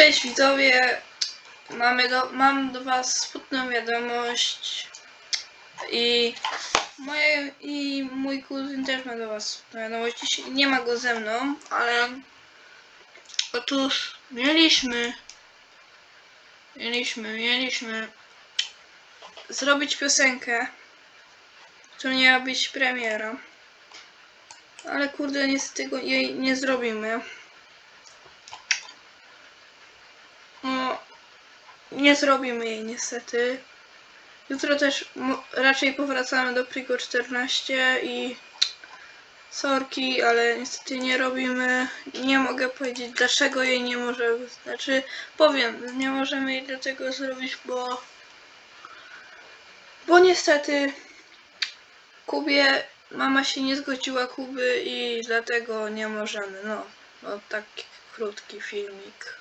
Cześć widzowie, Mamy do, mam do was smutną wiadomość i moje i mój kuzyn też ma do was smutną wiadomość. Dzisiaj nie ma go ze mną, ale otóż mieliśmy mieliśmy, mieliśmy zrobić piosenkę, która miała być premiera. Ale kurde, niestety go, jej nie zrobimy. No, nie zrobimy jej niestety. Jutro też raczej powracamy do Prigo 14 i sorki, ale niestety nie robimy. Nie mogę powiedzieć dlaczego jej nie możemy. Znaczy powiem, nie możemy jej dlatego zrobić, bo bo niestety Kubie mama się nie zgodziła Kuby i dlatego nie możemy. No, no taki krótki filmik.